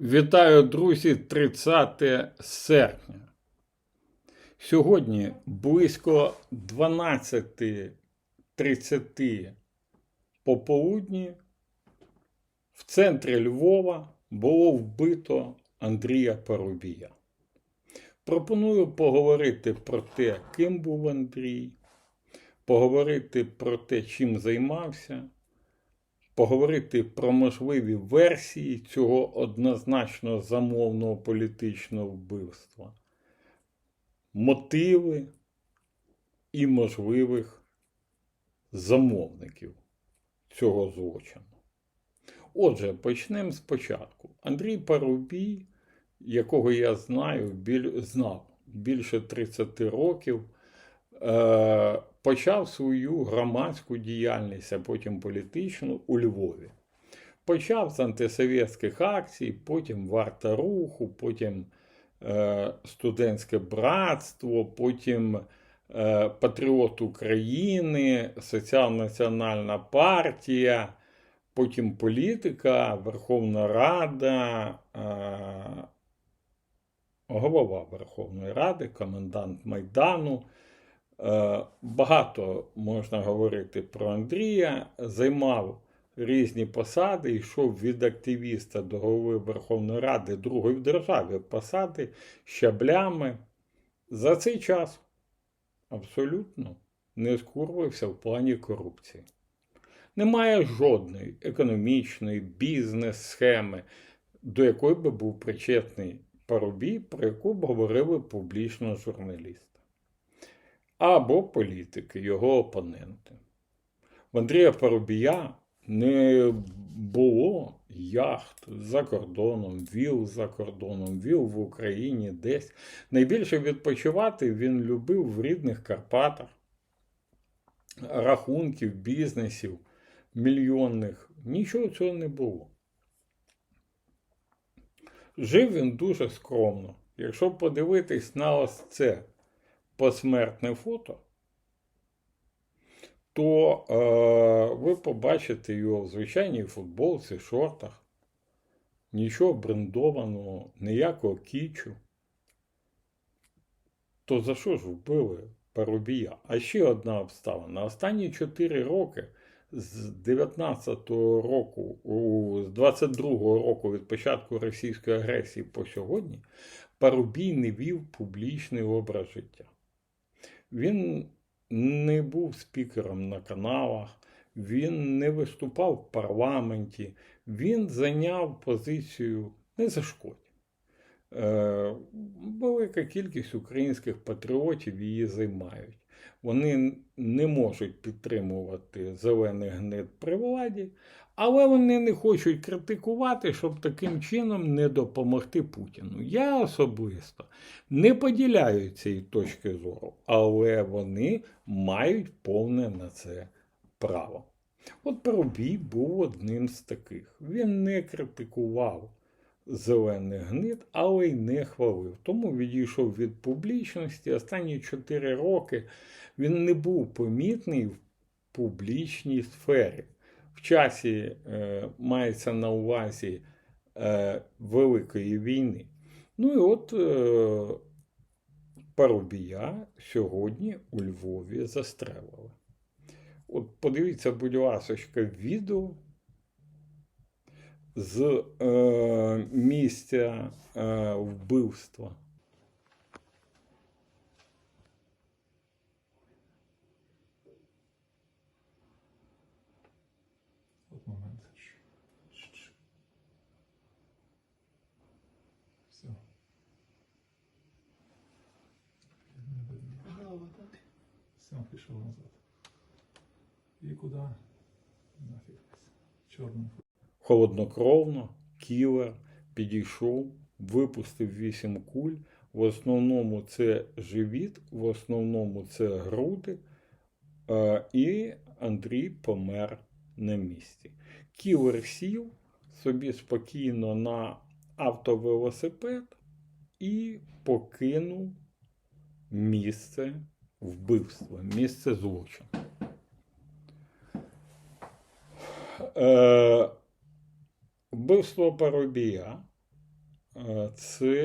Вітаю, друзі, 30 серпня. Сьогодні близько 12.30 пополудні в центрі Львова було вбито Андрія Парубія. Пропоную поговорити про те, ким був Андрій, поговорити про те, чим займався, поговорити про можливі версії цього однозначно замовного політичного вбивства, мотиви і можливих замовників цього злочину. Отже, почнемо спочатку. Андрій Парубій, якого я знаю, біль... знав більше 30 років, е... почав свою громадську діяльність, а потім політичну у Львові. Почав з антисовєтських акцій, потім варта руху, потім е... студентське братство, потім е... Патріот України, Соціал-Національна партія потім політика, Верховна Рада, е, голова Верховної Ради, комендант Майдану. Е, Багато можна говорити про Андрія, займав різні посади, йшов від активіста до голови Верховної Ради другої в державі посади щаблями. За цей час абсолютно не скурвився в плані корупції. Немає жодної економічної бізнес-схеми, до якої би був причетний Парубій, про яку б говорили публічно журналісти. Або політики, його опоненти. В Андрія Парубія не було яхт за кордоном, віл за кордоном, віл в Україні десь. Найбільше відпочивати він любив в рідних Карпатах, рахунків, бізнесів мільйонних. Нічого цього не було. Жив він дуже скромно. Якщо подивитись на ось це посмертне фото, то е, ви побачите його в звичайній футболці, шортах. Нічого брендованого, ніякого кічу. То за що ж вбили Парубія? А ще одна обставина. Останні 4 роки з 19-го року, з 22-го року від початку російської агресії по сьогодні, Парубій не вів публічний образ життя. Він не був спікером на каналах, він не виступав в парламенті, він зайняв позицію не зашкодь. Е, велика кількість українських патріотів її займають. Вони не можуть підтримувати зелений гнид при владі, але вони не хочуть критикувати, щоб таким чином не допомогти Путіну. Я особисто не поділяю цієї точки зору, але вони мають повне на це право. От Парубій був одним з таких. Він не критикував зелений гнид, але й не хвалив. Тому відійшов від публічності. Останні 4 роки він не був помітний в публічній сфері. В часі е, мається на увазі е, Великої війни. Ну і от е, Парубія сьогодні у Львові застрелили. От подивіться, будь ласка, відео з е, місця е, вбивства. От момент. Все. Голова так. Все, пішов назад. І куди? Нафіг. Чорним. холоднокровно, кілер підійшов, випустив вісім куль. В основному це живіт, в основному це груди, і Андрій помер на місці. Кілер сів собі спокійно на автовелосипед і покинув місце вбивства, місце злочину. Е, Вбивство Парубія е, це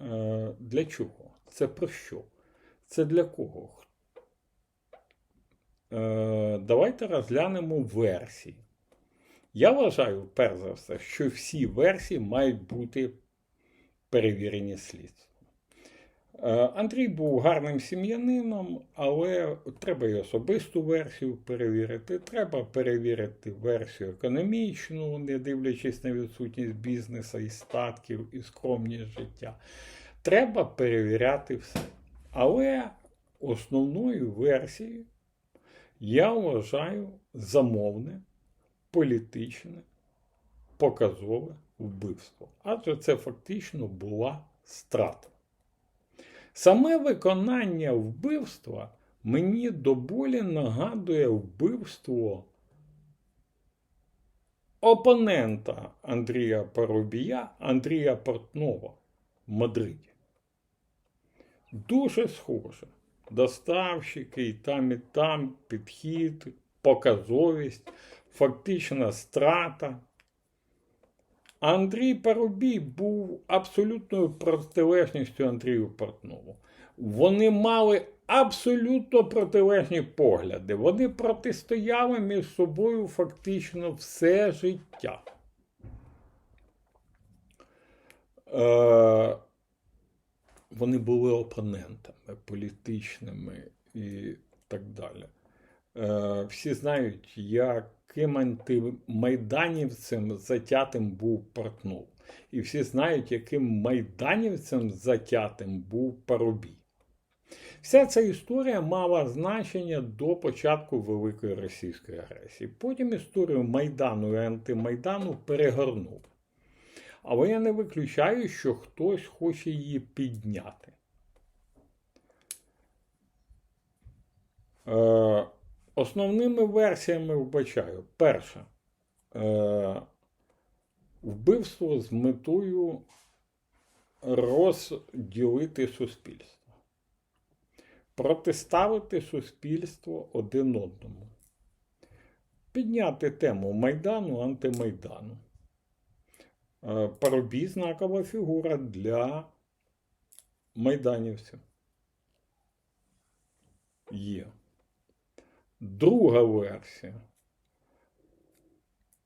е, для чого? Це про що? Це для кого? Е, Давайте розглянемо версії. Я вважаю, перш за все, що всі версії мають бути перевірені слідством. Е, Андрій був гарним сім'янином, але треба і особисту версію перевірити. Треба перевірити версію економічну, не дивлячись на відсутність бізнесу і статків, і скромність життя. Треба перевіряти все. Але основною версією я вважаю замовне, політичне, показове вбивство. Адже це фактично була страта. Саме виконання вбивства мені до болі нагадує вбивство опонента Андрія Парубія, Андрія Портнова в Мадриді. Дуже схоже. Доставщики і там, і там, підхід, показовість, фактична страта. Андрій Парубій був абсолютною протилежністю Андрію Портнову. Вони мали абсолютно протилежні погляди. Вони протистояли між собою фактично все життя. Е, вони були опонентами політичними і так далі. Е, всі знають, яким антимайданівцем затятим був Портнов. І всі знають, яким майданівцем затятим був Парубій. Вся ця історія мала значення до початку Великої російської агресії. Потім історію Майдану і антимайдану перегорнув. Але я не виключаю, що хтось хоче її підняти. Е, основними версіями вбачаю. Перше. Е, вбивство з метою розділити суспільство. Протиставити суспільство один одному. Підняти тему Майдану, антимайдану. Е, Парубій знакова фігура для майданівців. Є. Друга версія.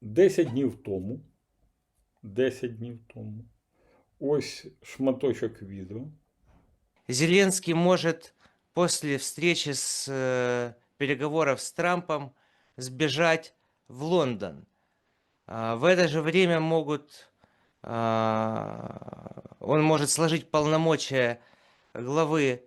10 днів тому. 10 днів тому. Ось шматочок відео. Зеленский может после встречи с э, переговоров с Трампом сбежать в Лондон. А, в это же время могут а, он может сложить полномочия главы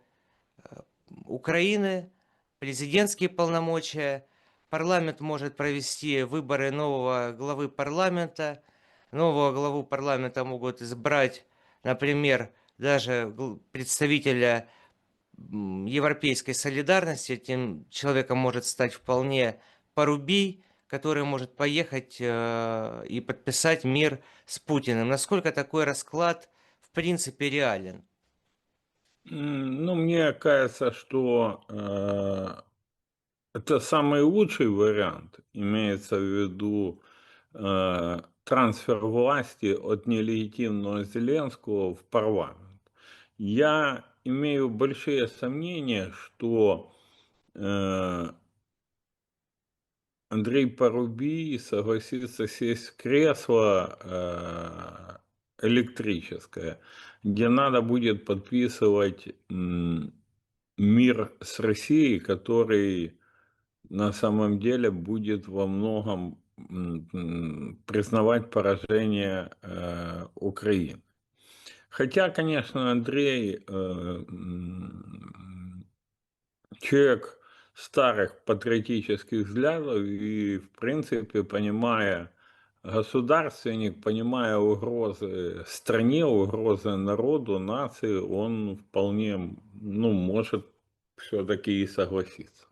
э, Украины, президентские полномочия. Парламент может провести выборы нового главы парламента. Нового главу парламента могут избрать, например, даже представителя европейской солидарности. Этим человеком может стать вполне Порубий, который может поехать э, и подписать мир с Путиным. Насколько такой расклад в принципе реален? Ну, мне кажется, что э, это самый лучший вариант. Имеется в виду э, трансфер власти от нелегитимного Зеленского в парламент. Я имею большие сомнения, что э, Андрей Порубий согласится сесть в кресло э, электрическое, где надо будет подписывать мир с Россией, который на самом деле будет во многом признавать поражение э, Украины. Хотя, конечно, Андрей э, человек старых патриотических взглядов и, в принципе, понимая государственник, понимая угрозы стране, угрозы народу, нации, он вполне, ну, может все-таки и согласиться.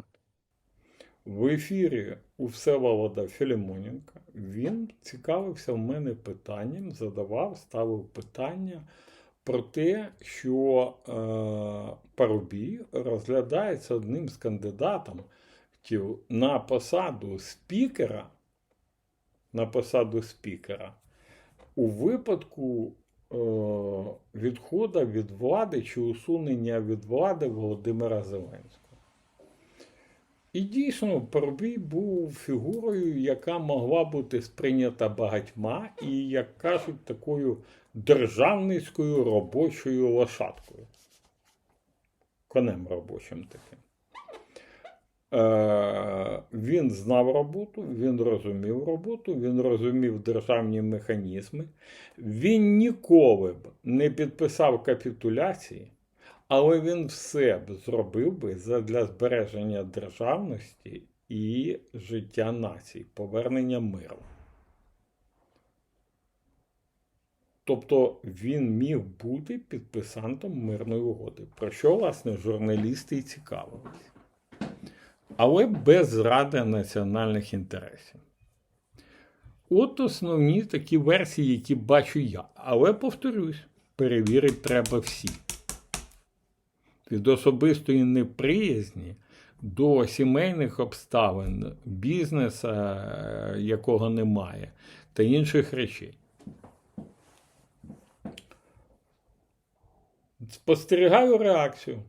В ефірі у Всеволода Філімоненка він цікавився в мене питанням, задавав, ставив питання про те, що е, Парубій розглядається одним з кандидатів на посаду спікера, на посаду спікера у випадку е, відходу від влади чи усунення від влади Володимира Зеленського. І дійсно, Парубій був фігурою, яка могла бути сприйнята багатьма і, як кажуть, такою державницькою робочою лошадкою. Конем робочим таким. Е, він знав роботу, він розумів роботу, він розумів державні механізми. Він ніколи б не підписав капітуляції, але він все б зробив би для збереження державності і життя нації, повернення миру. Тобто він міг бути підписантом мирної угоди, про що, власне, журналісти і цікавились. Але без зради національних інтересів. От основні такі версії, які бачу я. Але повторюсь, перевірити треба всі. Від особистої неприязні до сімейних обставин, бізнеса, е, якого немає, та інших речей. Спостерігаю реакцію.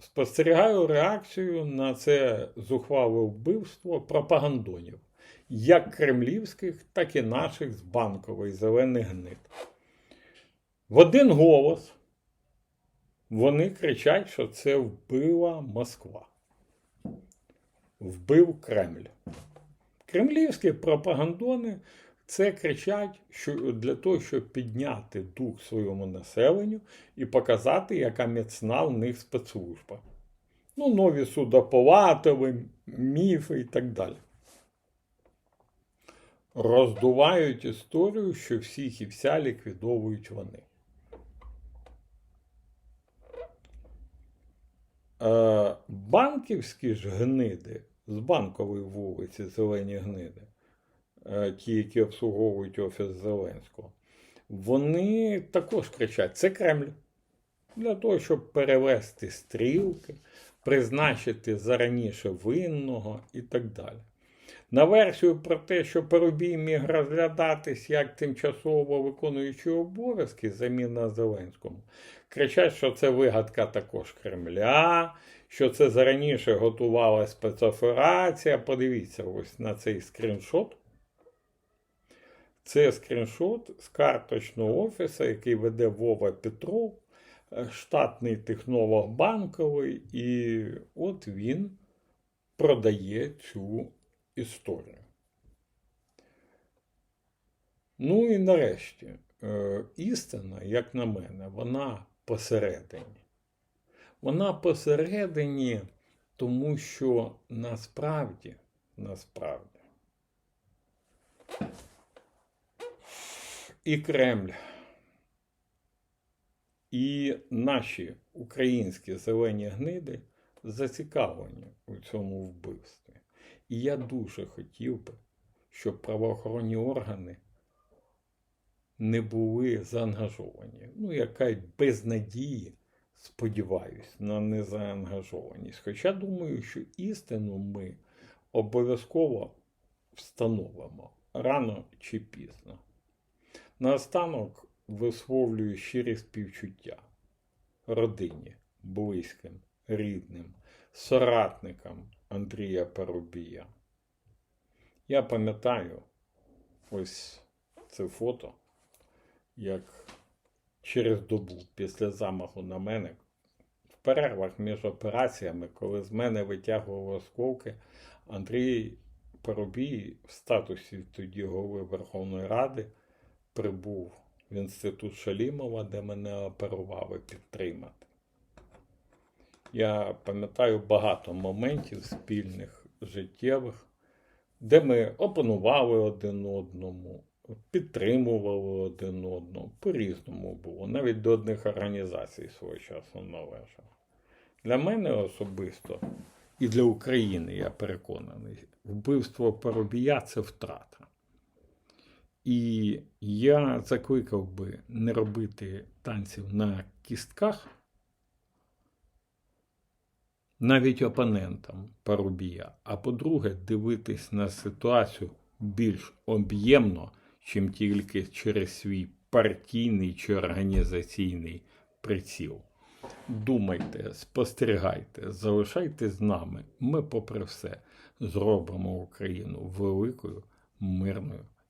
Спостерігаю реакцію на це зухвале вбивство пропагандонів, як кремлівських, так і наших з банкової зелених гнид. В один голос вони кричать, що це вбила Москва. Вбив Кремль. Кремлівські пропагандони це кричать що для того, щоб підняти дух своєму населенню і показати, яка міцна в них спецслужба. Ну, нові судополатови, міфи і так далі. Роздувають історію, що всіх і вся ліквідовують вони. Е, банківські ж гниди з банкової вулиці, зелені гниди, е, ті, які обслуговують офіс Зеленського, вони також кричать: це Кремль. Для того, щоб перевести стрілки, призначити зараніше винного і так далі. На версію про те, що Парубій міг розглядатись як тимчасово виконуючий обов'язки заміна Зеленському, кричать, що це вигадка також Кремля, що це зараніше готувалася спецоперація. Подивіться ось на цей скріншот. Це скріншот з карточного офісу, який веде Вова Петров, е, штатний технолог банковий, і от він продає цю історію. Ну і нарешті, е, істина, як на мене, вона посередині. Вона посередині, тому що насправді, насправді, і Кремль, і наші українські зелені гниди зацікавлені у цьому вбивстві. І я дуже хотів би, щоб правоохоронні органи не були заангажовані. Ну, яка без надії, сподіваюсь, на незаангажованість. Хоча думаю, що істину ми обов'язково встановимо рано чи пізно. Наостанок висловлюю щирі співчуття родині, близьким, рідним, соратникам Андрія Парубія. Я пам'ятаю ось це фото, як через добу після замаху на мене, в перервах між операціями, коли з мене витягували осколки, Андрій Парубій в статусі тоді голови Верховної Ради прибув в інститут Шалімова, де мене оперували підтримати. Я пам'ятаю багато моментів спільних життєвих, де ми опанували один одному, підтримували один одного. По-різному було. Навіть до одних організацій свого часу належав. Для мене особисто і для України, я переконаний, вбивство Парубія це втрата. І я закликав би не робити танців на кістках навіть опонентам Парубія. А по-друге, дивитись на ситуацію більш об'ємно, чим тільки через свій партійний чи організаційний приціл. Думайте, спостерігайте, залишайтесь з нами. Ми, попри все, зробимо Україну великою, мирною